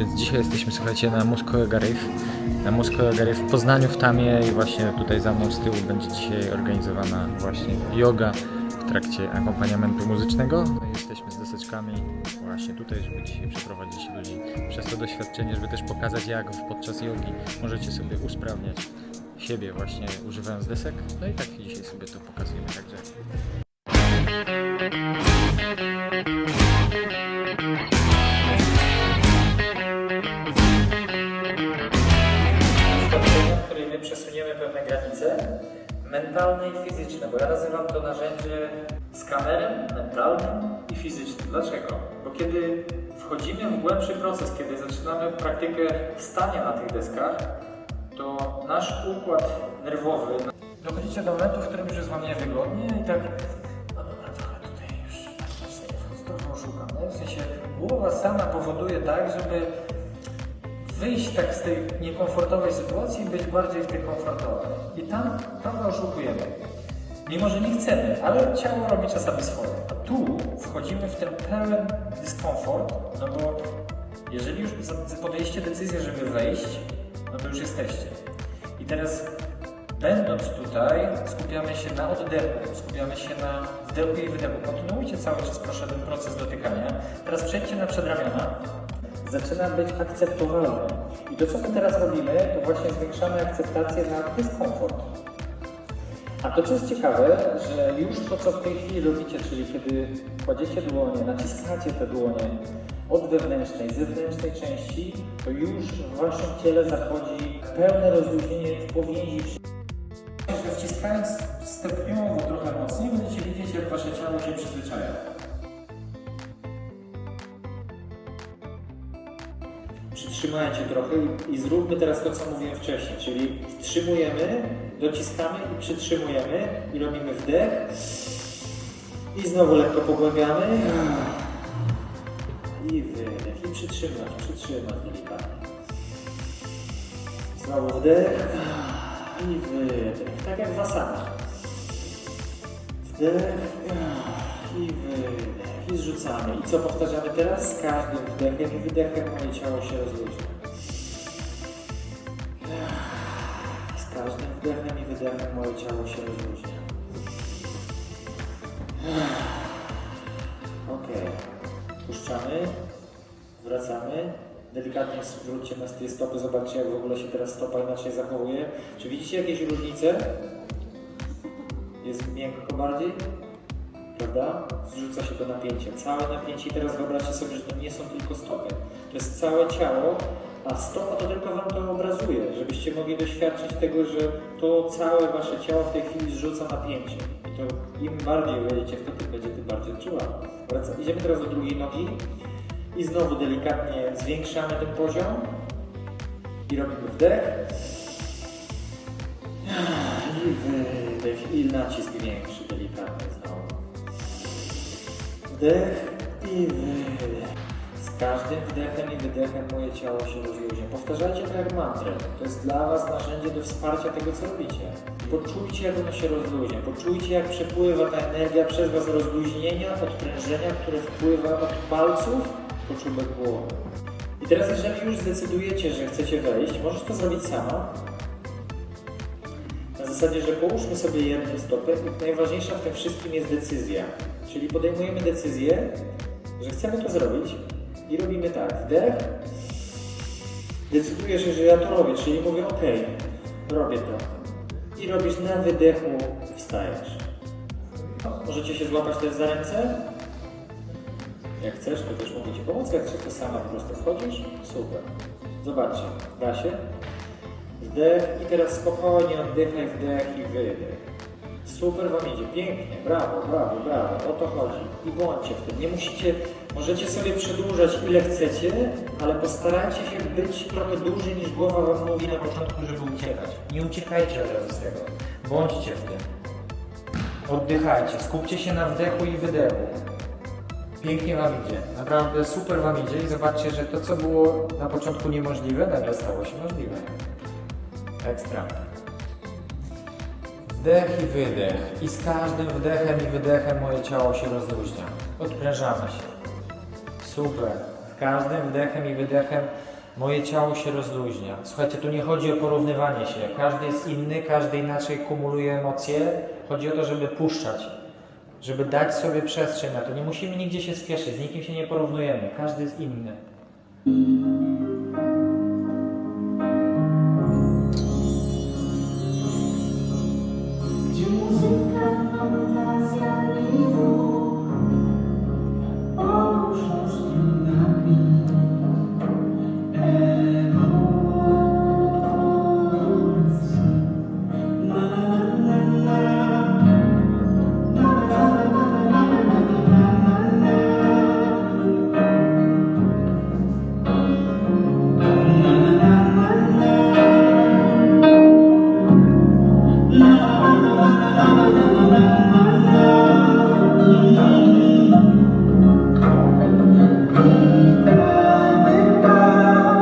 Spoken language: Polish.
Więc dzisiaj jesteśmy, słuchajcie, na Muskoega Reef. Na Muskoega w Poznaniu, w Tamie i właśnie tutaj za mną z tyłu będzie dzisiaj organizowana właśnie yoga w trakcie akompaniamentu muzycznego. No jesteśmy z deseczkami właśnie tutaj, żeby dzisiaj przeprowadzić ludzi przez to doświadczenie, żeby też pokazać jak podczas jogi możecie sobie usprawniać siebie właśnie używając desek. No i tak dzisiaj sobie to pokazujemy, także my przesuniemy pewne granice mentalne i fizyczne, bo ja nazywam to narzędzie skanerem mentalnym i fizycznym. Dlaczego? Bo kiedy wchodzimy w głębszy proces, kiedy zaczynamy praktykę stania na tych deskach, to nasz układ nerwowy dochodzicie do momentu, w którym już jest Wam niewygodnie i tak no dobra, trochę tutaj już tak trochę oszukam, nie? W sensie głowa sama powoduje tak, żeby wyjść tak z tej niekomfortowej sytuacji i być bardziej w tej komfortowej. I tam, go oszukujemy. Mimo, że nie chcemy, ale ciało robi czasami swoje. A tu wchodzimy w ten pełen dyskomfort, no bo jeżeli już podejście decyzję, żeby wejść, no to już jesteście. I teraz będąc tutaj, skupiamy się na oddechu, skupiamy się na wdechu i wydechu. Kontynuujcie cały czas proszę ten proces dotykania. Teraz przejdźcie na przedramiona zaczyna być akceptowalne. I to, co my teraz robimy, to właśnie zwiększamy akceptację na dyskomfort. A to, co jest ciekawe, że już to, co w tej chwili robicie, czyli kiedy kładziecie dłonie, naciskacie te dłonie od wewnętrznej, zewnętrznej części, to już w waszym ciele zachodzi pełne rozluźnienie w powięzi wciskając stopniowo trochę mocniej, będziecie widzieć, jak wasze ciało się przyzwyczaja. Przytrzymajcie trochę i, i zróbmy teraz to, co mówiłem wcześniej, czyli wstrzymujemy, dociskamy i przytrzymujemy i robimy wdech i znowu lekko pogłębiamy i wydech i przytrzymać, przytrzymać delikatnie. Znowu wdech i wydech, tak jak w asanach. Wdech. I zrzucamy. I co powtarzamy teraz? Z każdym wdechem i wydechem moje ciało się rozluźnia. Z każdym wdechem i wydechem moje ciało się rozluźnia. Ok. Puszczamy. Wracamy. Delikatnie zwróćcie na tej stopy. Zobaczcie, jak w ogóle się teraz stopa inaczej zachowuje. Czy widzicie jakieś różnice? Jest miękko bardziej? Prawda? Zrzuca się to napięcie, całe napięcie i teraz wyobraźcie sobie, że to nie są tylko stopy, to jest całe ciało, a stopa to tylko Wam to obrazuje, żebyście mogli doświadczyć tego, że to całe Wasze ciało w tej chwili zrzuca napięcie. I to im bardziej wejdziecie w to, tym będzie tym bardziej. Wraca- Idziemy teraz do drugiej nogi i znowu delikatnie zwiększamy ten poziom i robimy wdech i wydech i nacisk większy, delikatny znowu. Wdech i wydech. Z każdym wdechem i wydechem moje ciało się rozluźnia. Powtarzajcie to jak mantrę. To jest dla Was narzędzie do wsparcia tego, co robicie. Poczujcie, jak ono się rozluźnia. Poczujcie, jak przepływa ta energia przez Was rozluźnienia, odprężenia, które wpływa od palców po czubek głowy. I teraz, jeżeli już zdecydujecie, że chcecie wejść, możesz to zrobić sama. Na zasadzie, że połóżmy sobie jedną stopę i najważniejsza w tym wszystkim jest decyzja. Czyli podejmujemy decyzję, że chcemy to zrobić i robimy tak. Wdech. Decydujesz, że ja to robię, czyli mówię ok, robię to. I robisz na wydechu, wstajesz. No, możecie się złapać też za ręce. Jak chcesz, to też mogę Ci pomóc. Jak chcesz, to sama po prostu wchodzisz. Super. Zobaczcie, da się. Wdech i teraz spokojnie oddychaj, wdech i wydech. Super Wam idzie, pięknie, brawo, brawo, brawo, o to chodzi. I bądźcie w tym. Nie musicie, możecie sobie przedłużać ile chcecie, ale postarajcie się być trochę dłużej niż głowa Wam mówi na początku, żeby uciekać. Nie uciekajcie od razu z tego. Bądźcie w tym. Oddychajcie, skupcie się na wdechu i wydechu. Pięknie Wam idzie, naprawdę super Wam idzie i zobaczcie, że to co było na początku niemożliwe, nagle stało się możliwe. Ekstra. Wdech i wydech. I z każdym wdechem i wydechem moje ciało się rozluźnia. Odprężamy się. Super. każdym wdechem i wydechem moje ciało się rozluźnia. Słuchajcie, tu nie chodzi o porównywanie się. Każdy jest inny, każdy inaczej kumuluje emocje. Chodzi o to, żeby puszczać, żeby dać sobie przestrzeń na to. Nie musimy nigdzie się spieszyć, z nikim się nie porównujemy. Każdy jest inny.